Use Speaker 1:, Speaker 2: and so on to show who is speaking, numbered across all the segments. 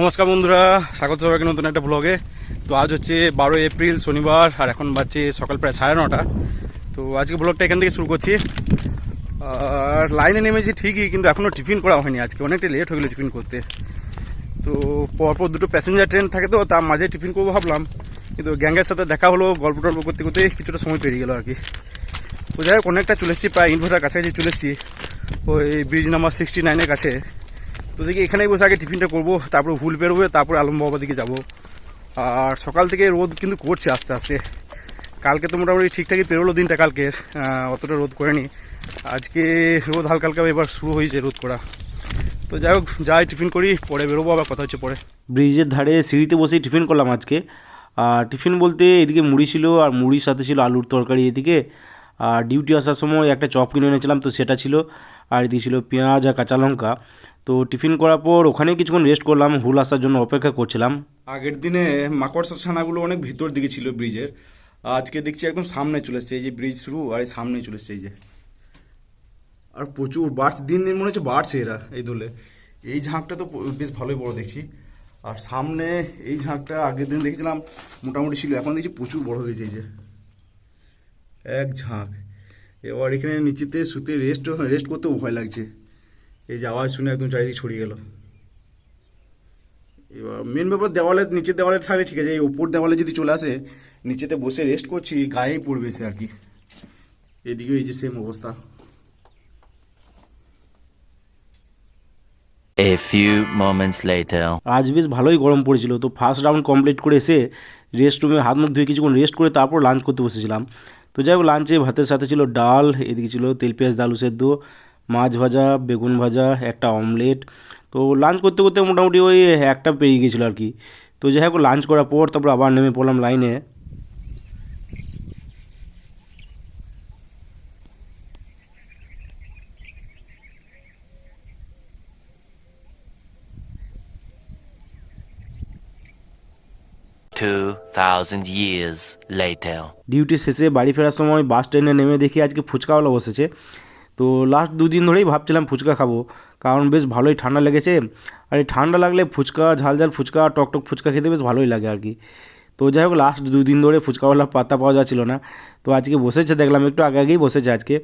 Speaker 1: নমস্কার বন্ধুরা, স্বাগত সবাইকে নতুন একটা ব্লগে তো আজ হচ্ছে বারো এপ্রিল, শনিবার, আর এখন বাজছে সকাল প্রায় সাড়ে নটা। তো আজকে ব্লগটা এখান থেকে শুরু করছি। আর লাইনে নেমেছি ঠিকই, কিন্তু এখনও টিফিন করা হয়নি আজকে। অনেকটা লেট হয়ে গেলো টিফিন করতে। তো পরপর দুটো প্যাসেঞ্জার ট্রেন থাকে তো, তার মাঝে টিফিন করব ভাবলাম। কিন্তু গ্যাংয়ের সাথে দেখা হলো, গল্প টল্প করতে করতে কিছুটা সময় পেরিয়ে গেলো আর কি। তো যাই হোক, অনেকটা চলে এসেছি, প্রায় ইনভার্টার কাছাকাছি চলে এসেছি। ওই ব্রিজ নাম্বার সিক্সটি নাইনের কাছে। তো দেখি এখানেই বসে আগে টিফিনটা করব, তারপরে ভুল বেরোবে, তারপরে আলম বাবা দিকে যাব। আর সকাল থেকে রোদ কিন্তু করছে আস্তে আস্তে। কালকে তো মোটামুটি ঠিকঠাকই পেরোলো দিনটা কালকে অতটা রোদ করেনি। আজকে রোদ হালকা হালকা এবার শুরু হয়েছে রোদ করা। তো যাই হোক, যাই টিফিন করি, পরে বেরোবো, আবার কথা হচ্ছে পরে।
Speaker 2: ব্রিজের ধারে সিঁড়িতে বসেই টিফিন করলাম আজকে। আর টিফিন বলতে এদিকে মুড়ি ছিল, আর মুড়ির সাথে ছিল আলুর তরকারি এদিকে। আর ডিউটি আসার সময় একটা চপ কিনে এনেছিলাম, তো সেটা ছিল। আর এদিকে ছিল পেঁয়াজ আর কাঁচা লঙ্কা। তো টিফিন করার পর ওখানেই কিছুক্ষণ রেস্ট করলাম, হুল আসার জন্য অপেক্ষা করছিলাম।
Speaker 1: আগের দিনে মাকড়সা ছানাগুলো অনেক ভিতর দিকে ছিল ব্রিজের। আজকে দেখছি একদম সামনে চলে এসছে, এই যে ব্রিজ শুরু, আর এই সামনেই চলে এসছে, এই যে। আর প্রচুর বাড়ছে, দিন দিন মনে হচ্ছে বাড়ছে এরা, এই দলে এই ঝাঁকটা তো বেশ ভালোই বড় দেখছি। আর সামনে এই ঝাঁকটা আগের দিন দেখেছিলাম, মোটামুটি ছিল, এখন দেখছি প্রচুর বড় হয়েছে এই যে। এক ঝাঁক। এবার এখানে নিচেতে শুতে রেস্ট রেস্ট করতেও ভয় লাগছে। এই যে আওয়াজ শুনে একদম চারিদিকে ছড়িয়ে গেল। এবার মেন ব্যাপার দেওয়ালে নিচের দেওয়ালে থাকলে ঠিক আছে এই ওপর দেওয়ালে যদি চলে আসে নিচেতে বসে রেস্ট করছি গায়েই পড়বে সে আর কি। এদিকেও এই যে সেম অবস্থা।
Speaker 3: A few moments later.
Speaker 2: আজ বেশ ভালোই গরম পড়েছিল তো ফার্স্ট রাউন্ড কমপ্লিট করে এসে রেস্ট রুমে হাত মুখ ধুয়ে কিছুক্ষণ রেস্ট করে তারপর লাঞ্চ করতে বসেছিলাম। তো যাই হোক লাঞ্চে ভাতের সাথে ছিল ডাল এদিকে ছিল তেল পেঁয়াজ দালু সেদ্ধ মাছ ভাজা বেগুন ভাজা একটা অমলেট। তো লাঞ্চ করতে করতে মোটামুটি ওই একটা পেরিয়ে গেছিল আর কি। তো যাই হোক লাঞ্চ করার পর তারপর আবার নেমে পড়লাম লাইনে. ডিউটি শেষে বাড়ি ফেরার সময় বাস স্ট্যান্ডে নেমে দেখি আজকে ফুচকাওয়ালা বসেছে। তো লাস্ট দুদিন ধরেই ভাবছিলাম ফুচকা খাব। কারণ বেশ ভালোই ঠান্ডা লেগেছে। আর এই ঠান্ডা লাগলে ফুচকা, ঝাল ঝাল ফুচকা টকটক ফুচকা খেতে বেশ ভালোই লাগে আর কি। তো যাই হোক লাস্ট দুদিন ধরে ফুচকাওয়ালা পাতা পাওয়া যাচ্ছিল না। তো আজকে বসেছে, দেখলাম একটু আগে আগেই বসেছে আজকে।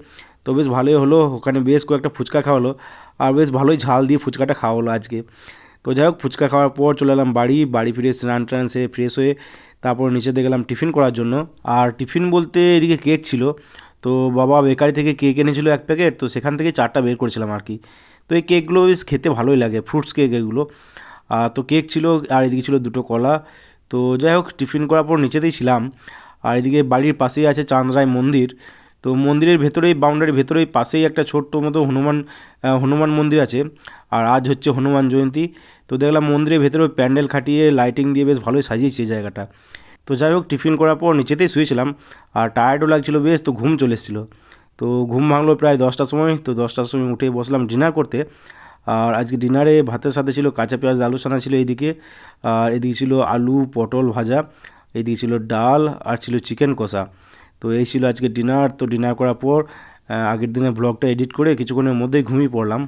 Speaker 2: তো বেশ ভালোই হলো, ওখানে বেশ কয়েকটা ফুচকা খাওয়ালো আর বেশ ভালোই ঝাল দিয়ে ফুচকাটা খাওয়ালো আজকে। তো যাই হোক, ফুচকা খাওয়ার পর চলে এলাম বাড়ি। বাড়ি ফিরে স্নান টান সেরে ফ্রেশ হয়ে তারপর নিচে দেখলাম টিফিন করার জন্য। আর টিফিন বলতে এদিকে কেক ছিল। তো বাবা বেকারি থেকে কেক এনেছিলো এক প্যাকেট, তো সেখান থেকে চারটা বের করেছিলাম আর কি। তো এই কেকগুলো বেশ খেতে ভালোই লাগে ফ্রুটস কেক এগুলো। তো কেক ছিল আর এদিকে ছিল দুটো কলা। তো যাই হোক, টিফিন করার পর নিচেতেই ছিলাম। আর এদিকে বাড়ির পাশেই আছে চাঁদরাই মন্দির। তো মন্দিরের ভেতরেই বাউন্ডারির ভেতরেই পাশেই একটা ছোট্ট মতো হনুমান হনুমান মন্দির আছে। আর আজ হচ্ছে হনুমান জয়ন্তী। তো দেখলাম মন্দিরের ভেতরে প্যান্ডেল খাটিয়ে লাইটিং দিয়ে বেশ ভালোই সাজিয়েছে জায়গাটা। তো যাই হোক, টিফিন করার পর নিচেতেই শুয়েছিলাম আর টায়ার্ডও লাগছিল বেশ, তো ঘুম চলে এসেছিল। তো ঘুম ভাঙলো প্রায় দশটার সময়, তো দশটার সময় উঠে বসলাম ডিনার করতে। আর আজকে ডিনারে ভাতের সাথে ছিল কাঁচা পেঁয়াজ আলু সানা ছিল এইদিকে আর এদিকে ছিল আলু, পটল ভাজা, এদিকে ছিল ডাল আর ছিল চিকেন কষা। তো এই ছিল আজকে ডিনার তো ডিনার করার পর আগের দিনে ব্লগটা এডিট করে কিছুক্ষণের মধ্যেই ঘুমিয়ে পড়লাম।